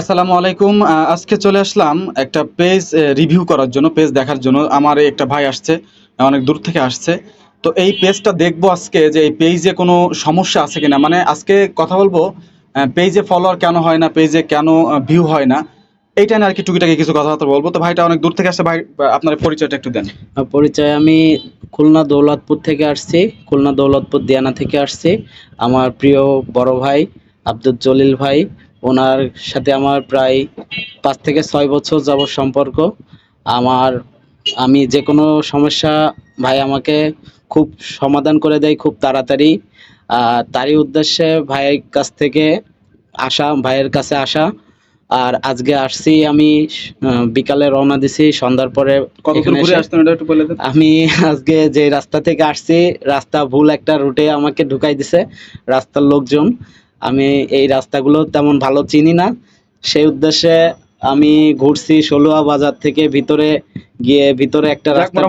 আসসালামু আলাইকুম। আজকে চলে আসলাম একটা পেজ রিভিউ করার জন্য, পেজ দেখার জন্য। আমার একটা ভাই আসছে অনেক দূর থেকে আসছে। তো এই পেজটা দেখব আজকে যে এই পেজে কোনো সমস্যা আছে কিনা। মানে আজকে কথা বলব পেজে ফলোয়ার কেন হয় না, পেজে কেন ভিউ হয় না? এইটা নিয়ে আর কি টুকিটাকি কিছু কথাবার্তা বলব। তো ভাইটা অনেক দূর থেকে আসছে, ভাই আপনার পরিচয়টা একটু দেন। পরিচয় আমি খুলনা দৌলতপুর থেকে আসছি, খুলনা দৌলতপুর দিয়ানা থেকে আসছি। আমার প্রিয় বড় ভাই আব্দুল জলিল ভাই ওনার সাথে আমার প্রায় পাঁচ থেকে ছয় বছর যাবত সম্পর্ক। আমার আমি যে কোনো সমস্যা ভাই আমাকে খুব সমাধান করে দেয় খুব তাড়াতাড়ি। তারই উদ্দেশ্যে ভাইয়ের কাছ থেকে আসা ভাইয়ের কাছে আসা। আর আজকে আসছি আমি বিকালে রওনা দিছি সন্ধ্যার পরে আমি আজকে যে রাস্তা থেকে আসছি রাস্তা ভুল একটা রুটে আমাকে ঢুকাই দিছে রাস্তার লোকজন। আমি এই রাস্তাগুলো তেমন ভালো চিনি না। সেই উদ্দেশ্যে আমি ঘুরছি ষোলোয়া বাজার থেকে ভিতরে গিয়ে ভিতরে একটা রাস্তা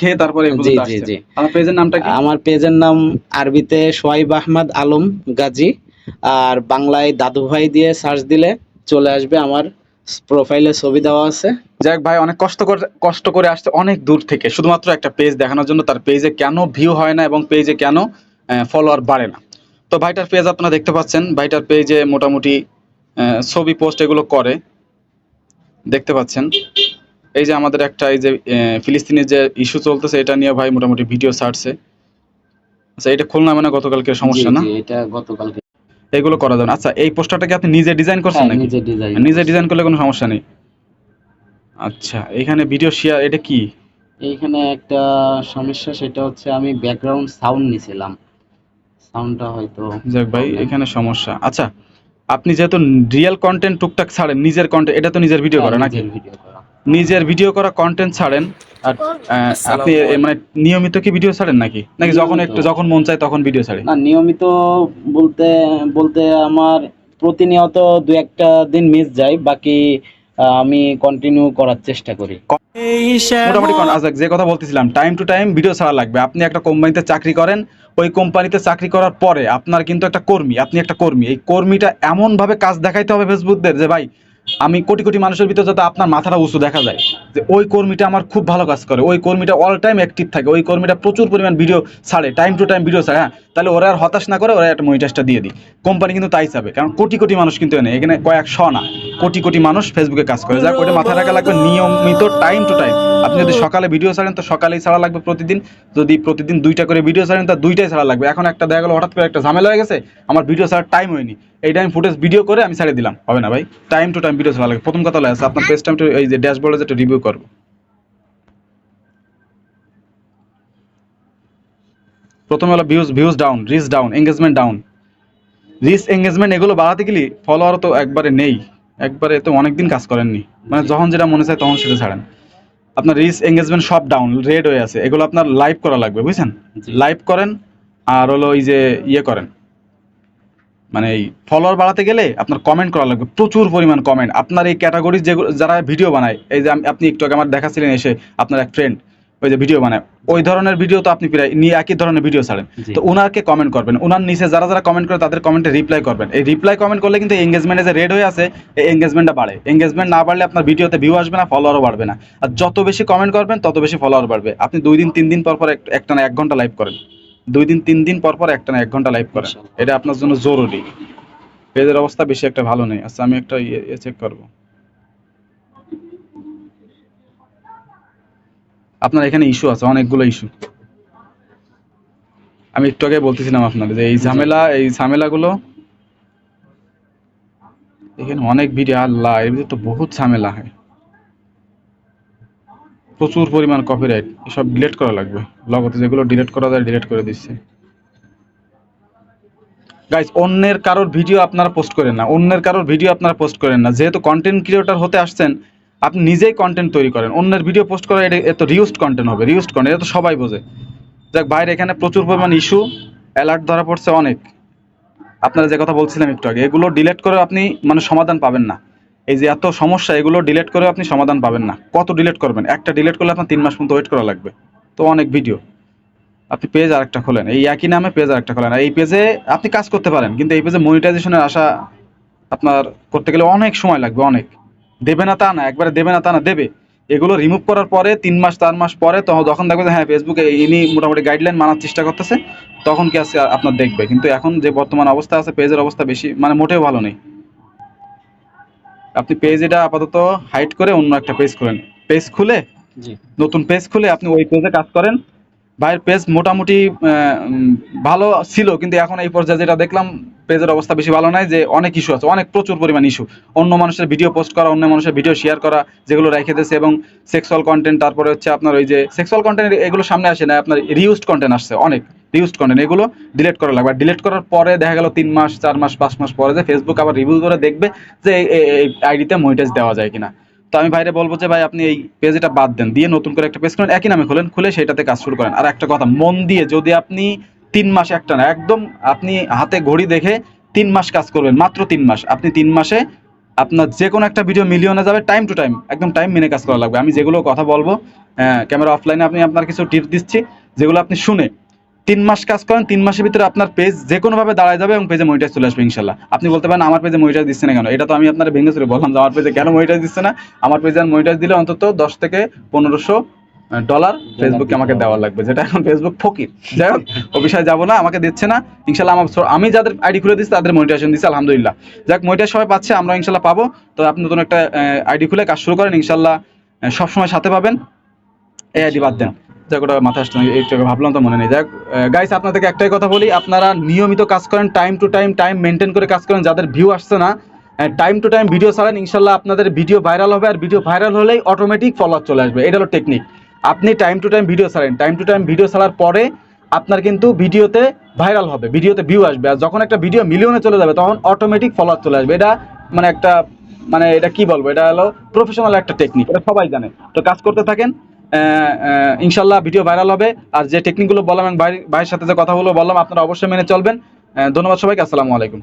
খেয়ে তারপরে জি জি জি। আমার পেজের নামটা আমার পেজের নাম আরবিতে সোয়াইব আহমদ আলম গাজী। আর বাংলায় দাদু ভাই দিয়ে সার্চ দিলে চলে আসবে আমার প্রোফাইলে ছবি দেওয়া আছে। যাক ভাই অনেক কষ্ট করে কষ্ট করে আসছে অনেক দূর থেকে। শুধুমাত্র একটা পেজ দেখানোর জন্য তার পেজে কেন ভিউ হয় না এবং পেজে কেন ফলোয়ার বাড়ে না। তো ভাইটার পেজ আপনারা দেখতে পাচ্ছেন ভাইটার পেজে মোটামুটি ছবি পোস্ট এগুলো করে। দেখতে পাচ্ছেন। এই যে আমাদের একটা এই যে ফিলিস্তিনের যে ইস্যু চলতেছে এটা নিয়ে ভাই মোটামুটি ভিডিও ছাড়ছে। আচ্ছা এটা খুলনা মানে গতকালকে সমস্যা না? এটা গতকালকে। এগুলো করা যাবে আচ্ছা এই পোস্টারটা কি আপনি নিজে ডিজাইন করছেন হ্যাঁ, নাকি? নিজে ডিজাইন নিজে ডিজাইন করলে কোনো সমস্যা নেই। আচ্ছা এখানে ভিডিও শেয়ার এটা কি? এইখানে একটা সমস্যা সেটা হচ্ছে আমি ব্যাকগ্রাউন্ড সাউন্ড নিছিলাম। সাউন্ডটা হয়তো যাক ভাই এখানে সমস্যা। আচ্ছা আপনি যেহেতু রিয়েল কন্টেন্ট টুকটাক ছাড়েন নিজের কন্টেন্ট এটা তো নিজের ভিডিও করে হ্যাঁ, নাকি? নিজের করা। নিজের ভিডিও করা কন্টেন্ট ছাড়েন আর আহ, আপনি মানে নিয়মিত কি ভিডিও ছাড়েন নাকি? নাকি যখন। একটু যখন মন চায় তখন ভিডিও ছাড়েন? না নিয়মিত বলতে বলতে আমার প্রতিনিয়ত দু একটা দিন মিস যায় বাকি আমি কন্টিনিউ করার চেষ্টা করি। মোটামুটি আচ্ছা, যে কথা বলতেছিলাম টাইম টু টাইম ভিডিও ছাড়া লাগবে। আপনি একটা কোম্পানিতে চাকরি করেন ওই কোম্পানিতে চাকরি করার পরে আপনার কিন্তু একটা কর্মী আপনি একটা কর্মী। এই কর্মীটা এমন ভাবে কাজ দেখাইতে হবে ফেসবুকদের যে ভাই আমি কোটি কোটি মানুষের ভিতরে যাতে আপনার মাথাটা উঁচু দেখা যায়। যে ওই কর্মীটা আমার খুব ভালো কাজ করে। ওই কর্মীটা অল টাইম অ্যাক্টিভ থাকে। ওই কর্মীটা প্রচুর পরিমাণ ভিডিও ছাড়ে টাইম টু টাইম ভিডিও ছাড়ে। হ্যাঁ তাহলে ওরা আর হতাশ না করে ওরা একটা মনিটাইজটা দিয়ে দিই। কোম্পানি কিন্তু তাই চাবে কারণ কোটি কোটি মানুষ কিন্তু এনে এখানে কয়েকশো না। কোটি কোটি মানুষ ফেসবুকে কাজ করে। যাক ওটা মাথায় রাখা লাগবে। নিয়মিত টাইম টু টাইম আপনি যদি সকালে ভিডিও ছাড়েন, তো সকালেই ছাড়া লাগবে প্রতিদিন। যদি প্রতিদিন দুইটা করে ভিডিও ছাড়েন, তা দুইটাই ছাড়া লাগবে। এখন একটা দেখা গেলো, হঠাৎ করে একটা ঝামেলা হয়ে গেছে, আমার ভিডিও ছাড়ার টাইম হয়নি। এই টাইম ফুটেজ ভিডিও করে আমি ছেড়ে দিলাম। হবে না ভাই? টাইম টু টাইম ভিডিও ছাড়া লাগবে। প্রথম কথা আছে আপনার পেজ টাইম এই যে ড্যাশবোর্ডে যেটা রিভিউ করব। প্রথমে হলো views views down reach down engagement down reach engagement এগুলো বাড়াতে গেলে ফলোয়ার তো একবারে নেই। একবারে তো অনেকদিন কাজ করেননি। মানে যখন যেটা মনে চায় তখন সেটা ছাড়েন। আপনার রিচ এঙ্গেজমেন্ট সব ডাউন রেড হয়ে আছে। এগুলো আপনার লাইভ করা লাগবে বুঝছেন? লাইভ করেন আর হলো এই যে ইয়ে করেন। মানে এই ফলোয়ার বাড়াতে গেলে আপনার কমেন্ট করা লাগবে। প্রচুর পরিমাণ কমেন্ট আপনার এই ক্যাটাগরি যেগুলো যারা ভিডিও বানায় এই যে আপনি একটু আগে আমার দেখাচ্ছিলেন এসে আপনার এক ফ্রেন্ড ওই যে ভিডিও বানায় ওই ধরনের ভিডিও তো আপনি প্রায় নিয়ে একই ধরনের ভিডিও ছাড়েন। তো ওনাকে কমেন্ট করবেন। ওনার নিচে যারা যারা কমেন্ট করে তাদের কমেন্টে রিপ্লাই করবেন। এই রিপ্লাই কমেন্ট করলে কিন্তু এঙ্গেজমেন্টে যে রেড হয়ে আছে এই এঙ্গেজমেন্টটা বাড়ে। এঙ্গেজমেন্ট না বাড়লে আপনার ভিডিওতে ভিউ আসবে না ফলোয়ারও বাড়বে না। আর যত বেশি কমেন্ট করবেন তত বেশি ফলোয়ার বাড়বে। আপনি দুই দিন তিন দিন পর পর এক- একটা না এক ঘণ্টা লাইভ করেন। দুই দিন তিন দিন পর পর একটা না এক ঘণ্টা লাইভ করেন। এটা আপনার জন্য জরুরি। পেজের অবস্থা বেশি একটা ভালো নেই। আচ্ছা আমি একটা ইয়ে চেক করব। আপনার এখানে ইস্যু আছে, অনেকগুলো ইস্যু আমি একটু আগে বলতেছিলাম আপনাদের যে এই ঝামেলা, এই ঝামেলাগুলো, এখানে অনেক ভিডিও, আল্লাহ, এর ভিতরে তো বহুত ঝামেলা হয়। প্রচুর পরিমাণ কপিরাইট এসব ডিলেট করা লাগবে। লগতে যেগুলো ডিলেট করা যায় ডিলেট করে দিচ্ছে। গাইজ অন্যের কারোর ভিডিও আপনারা পোস্ট করেন না। অন্যের কারোর ভিডিও আপনারা পোস্ট করেন না। যেহেতু কন্টেন্ট ক্রিয়েটর হতে আসছেন আপনি নিজেই কন্টেন্ট তৈরি করেন। অন্যের ভিডিও পোস্ট করা, এটা এত রিউজড কন্টেন্ট হবে রিউজড কন্টেন্ট এটা তো সবাই বোঝে। যাক বাইরে এখানে প্রচুর পরিমাণ ইস্যু অ্যালার্ট ধরা পড়ছে অনেক। আপনারা যে কথা বলছিলাম একটু আগে, এগুলো ডিলেট করে আপনি মানে সমাধান পাবেন না। এই যে এত সমস্যা, এগুলো ডিলেট করে আপনি সমাধান পাবেন না। কত ডিলেট করবেন? একটা ডিলেট করলে আপনার তিন মাস পর্যন্ত ওয়েট করা লাগবে। তো অনেক ভিডিও আপনি পেজ আরেকটা খোলেন। এই একই নামে পেজ আরেকটা খোলেন। এই পেজে আপনি কাজ করতে পারেন, কিন্তু এই পেজে মনিটাইজেশনের আশা আপনার করতে গেলে অনেক সময় লাগবে, অনেক। দেবে না তা না একবারে দেবে না তা না দেবে। এগুলো রিমুভ করার পরে তিন মাস চার মাস পরে তখন যখন দেখবে যে হ্যাঁ ফেসবুকে ইনি মোটামুটি গাইডলাইন মানার চেষ্টা করতেছে তখন কি আছে আপনার দেখবে। কিন্তু এখন যে বর্তমান অবস্থা আছে পেজের অবস্থা বেশি মানে মোটেও ভালো নেই। আপনি পেজ এটা আপাতত হাইড করে অন্য একটা পেজ খুলেন। পেজ খুলে নতুন পেজ খুলে আপনি ওই পেজে কাজ করেন। ভাইয়ের পেজ মোটামুটি আহ, ভালো ছিল কিন্তু এখন এই পর্যায়ে যেটা দেখলাম পেজের অবস্থা বেশি ভালো নাই, যে অনেক ইস্যু আছে, অনেক প্রচুর পরিমাণ ইস্যু অন্য মানুষের ভিডিও পোস্ট করা, অন্য মানুষের ভিডিও শেয়ার করা, যেগুলো রেখে দিয়েছে, এবং সেক্সুয়াল কন্টেন্ট তারপরে হচ্ছে আপনার ওই যে সেক্সুয়াল কন্টেন্ট এগুলো সামনে আসে না, আপনার রিউজড কন্টেন্ট আসছে, অনেক রিউজড কন্টেন্ট এগুলো ডিলিট করা লাগবে। ডিলিট করার পরে দেখা গেল তিন মাস, চার মাস, পাঁচ মাস পরে যে ফেসবুক আবার রিভিউ করে দেখবে যে এই আইডিতে মনিটাইজ দেওয়া যায় কিনা। তো আমি ভাইরে বলব যে ভাই, আপনি এই পেজ এটা বাদ দেন, দিয়ে নতুন করে একটা পেজ খুলেন, একই নামে খুলেন, খুলে সেটাতে কাজ শুরু করেন। আর একটা কথা, মন দিয়ে যদি আপনি তিন মাস একটা না, একদম আপনি হাতে ঘড়ি দেখে তিন মাস কাজ করবেন, মাত্র তিন মাস। আপনি তিন মাসে আপনার যে কোনো একটা ভিডিও মিলিয়নে যাবে টাইম টু টাইম একদম টাইম মেনে কাজ করা লাগবে। আমি যেগুলো কথা বলব ক্যামেরা অফলাইনে আপনি আপনার কিছু টিপস দিচ্ছি, যেগুলো আপনি শুনে তিন মাস কাজ করেন, তিন মাসের ভিতরে আপনার পেজ যে কোনোভাবে দাঁড়ায় যাবে এবং পেজে মনিটাইজ চলে আসবে, ইনশাল্লাহ। আপনি বলতে পারেন, আমার পেজে মনিটাইজ দিচ্ছে না কেন? এটা তো আমি আপনার ভেঙে চলে বললাম যে, আমার পেজে কেন মনিটাইজ দিচ্ছে না? আমার পেজে মনিটাইজ দিলে অন্তত দশ থেকে পনেরোশো ডলার ফেসবুকে আমাকে দেওয়া লাগবে। যেটা এখন ফেসবুক ফকির। যাই হোক ও বিষয়ে যাব না আমাকে দিচ্ছে না। ইনশাল্লাহ আমার আমি যাদের আইডি খুলে দিচ্ছি তাদের মনিটাইজেশন দিচ্ছে আলহামদুলিল্লাহ। যাক মনিটাইজ সবাই পাচ্ছে আমরা ইনশাল্লাহ পাবো। তো আপনি নতুন একটা আইডি খুলে কাজ শুরু করেন ইনশাল্লাহ সবসময় সাথে পাবেন। এই আইডি বাদ দেন। যাক ওটা মাথায় আসছে না একটু ভাবলাম তো মনে নেই। যাক গাইস আপনাদেরকে একটাই কথা বলি আপনারা নিয়মিত কাজ করেন time to time time maintain করে কাজ করেন যাদের ভিউ আসছে না টাইম টু টাইম ভিডিও ছাড়েন ইনশাল্লাহ আপনাদের ভিডিও ভাইরাল হবে আর ভিডিও ভাইরাল হলেই অটোমেটিক ফলোয়ার চলে আসবে। এটা হলো টেকনিক আপনি টাইম টু টাইম ভিডিও ছাড়েন। টাইম টু টাইম ভিডিও ছাড়ার পরে আপনার কিন্তু ভিডিওতে ভাইরাল হবে, ভিডিওতে ভিউ আসবে। আর যখন একটা ভিডিও মিলিয়নে চলে যাবে, তখন অটোমেটিক ফলোয়ার চলে আসবে। এটা মানে একটা মানে এটা কি বলব? এটা হলো প্রফেশনাল একটা টেকনিক এটা সবাই জানে। তো কাজ করতে থাকেন ইনশাল্লাহ ভিডিও ভাইরাল হবে। আর যে টেকনিকগুলো বললাম এবং ভাই ভাইয়ের সাথে যে কথাগুলো বললাম, আপনারা অবশ্যই মেনে চলবেন। ধন্যবাদ সবাইকে, আসসালামু আলাইকুম।